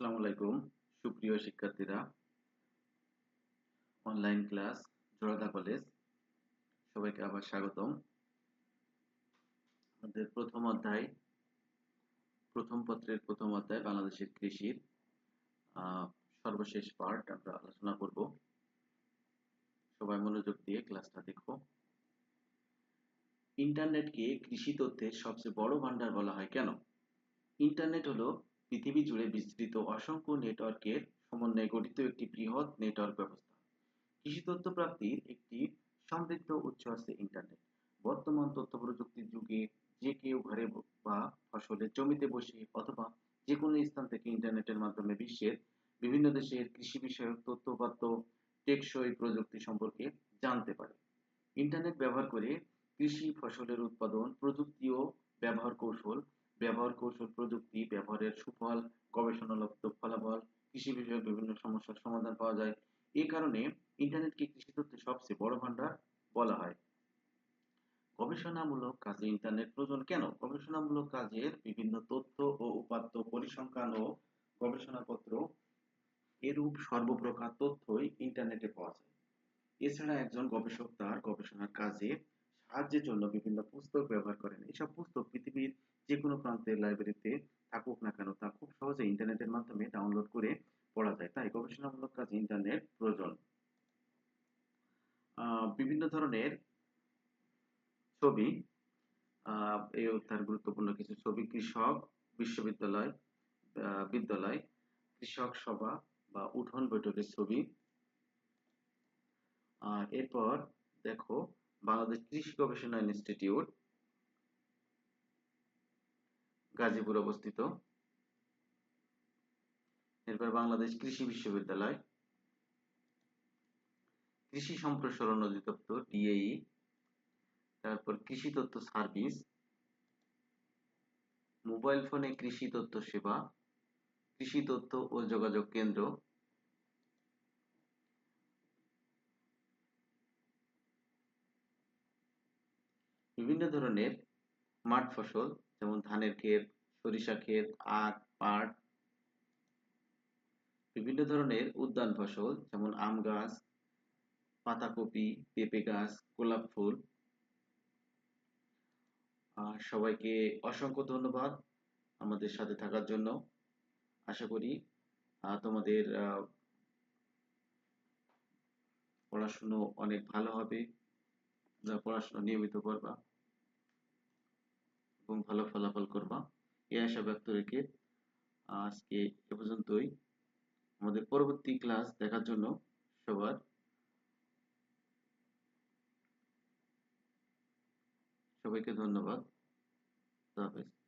আসসালামু আলাইকুম। সুপ্রিয় শিক্ষার্থীরা অনলাইন ক্লাস জোড়াদা কলেজ সবাইকে আবার স্বাগতম। আমাদের প্রথম অধ্যায়, প্রথম পত্রের প্রথম অধ্যায় বাংলাদেশের কৃষির সর্বশেষ পার্ট আমরা আলোচনা করব। সবাই মনোযোগ দিয়ে ক্লাসটা দেখো। ইন্টারনেটকে কৃষি তথ্যের সবচেয়ে বড় ভান্ডার বলা হয় কেন? ইন্টারনেট হলো পৃথিবী জুড়ে বিস্তৃত অসংখ্য নেটওয়ার্কের সমন্বয়ে গঠিত একটি বৃহৎ নেটওয়ার্ক ব্যবস্থা। কৃষি তথ্য প্রাপ্তির একটি সমৃদ্ধ উৎস আছে ইন্টারনেট। বর্তমান তথ্য প্রযুক্তির যুগে যে কেউ ঘরে বা ফসলের জমিতে বসে অথবা যে কোনো স্থান থেকে ইন্টারনেটের মাধ্যমে বিশ্বের বিভিন্ন দেশের কৃষি বিষয়ক তথ্যপাত্য টেকসই প্রযুক্তি সম্পর্কে জানতে পারে। ইন্টারনেট ব্যবহার করে কৃষি ফসলের উৎপাদন, প্রযুক্তি ও ব্যবহার কৌশল ব্যবহার কৌশল, প্রযুক্তি, ব্যবহারের সুফল, গবেষণালব্ধ ফলাফল, কৃষি বিষয়ক বিভিন্ন সমস্যার সমাধান পাওয়া যায়। এই কারণে ইন্টারনেটকে কৃষি তথ্যের সবচেয়ে বড় ভান্ডার বলা হয়। গবেষণামূলক কাজে ইন্টারনেট প্রয়োজন কেন? গবেষণামূলক কাজের বিভিন্ন তথ্য ও উপাত্ত পরিসংখ্যান ও গবেষণাপত্র এরূপ সর্বপ্রকার তথ্যই ইন্টারনেটে পাওয়া যায়। এছাড়া একজন গবেষক তার গবেষণার কাজে সাহায্যের জন্য বিভিন্ন পুস্তক ব্যবহার করেন। এসব পুস্তক পৃথিবীর যে কোনো প্রান্তের লাইব্রেরিতে থাকুক না কেন, তা খুব সহজে ইন্টারনেটের মাধ্যমে ডাউনলোড করে পড়া যায়। তাই গবেষণামূলক কাজে ইন্টারনেট প্রয়োজন। বিভিন্ন ধরনের ছবি এই তার গুরুত্বপূর্ণ কিছু ছবি, কৃষক বিশ্ববিদ্যালয় বিদ্যালয়, কৃষক সভা বা উঠোন বৈঠকের ছবি। এরপর দেখো বাংলাদেশ কৃষি গবেষণা ইনস্টিটিউট, গাজীপুর অবস্থিত। এরপর বাংলাদেশ কৃষি বিশ্ববিদ্যালয়, কৃষি সম্প্রসারণ অধিদপ্তর, ডিএই, তারপর কৃষি তথ্য সার্ভিস, মোবাইল ফোনে কৃষি তথ্য সেবা, কৃষি তথ্য ও যোগাযোগ কেন্দ্র। বিভিন্ন ধরনের মাঠ ফসল যেমন ধানের ক্ষেত সরিষা ক্ষেত আখ পাট বিভিন্ন ধরনের উদ্যান ফসল যেমন আম গাছ পাতাকপি পেঁপে গাছ গোলাপ ফুল। আহ, সবাইকে অসংখ্য ধন্যবাদ আমাদের সাথে থাকার জন্য। আশা করি তোমাদের পড়াশুনো অনেক ভালো হবে। পড়াশোনা নিয়মিত করবা এবং ভালো ফলাফল করবা এই আশা ব্যক্ত রেখে আজকে এ পর্যন্তই। আমাদের পরবর্তী ক্লাস দেখার জন্য সবার সবাইকে ধন্যবাদ। হাফেজ।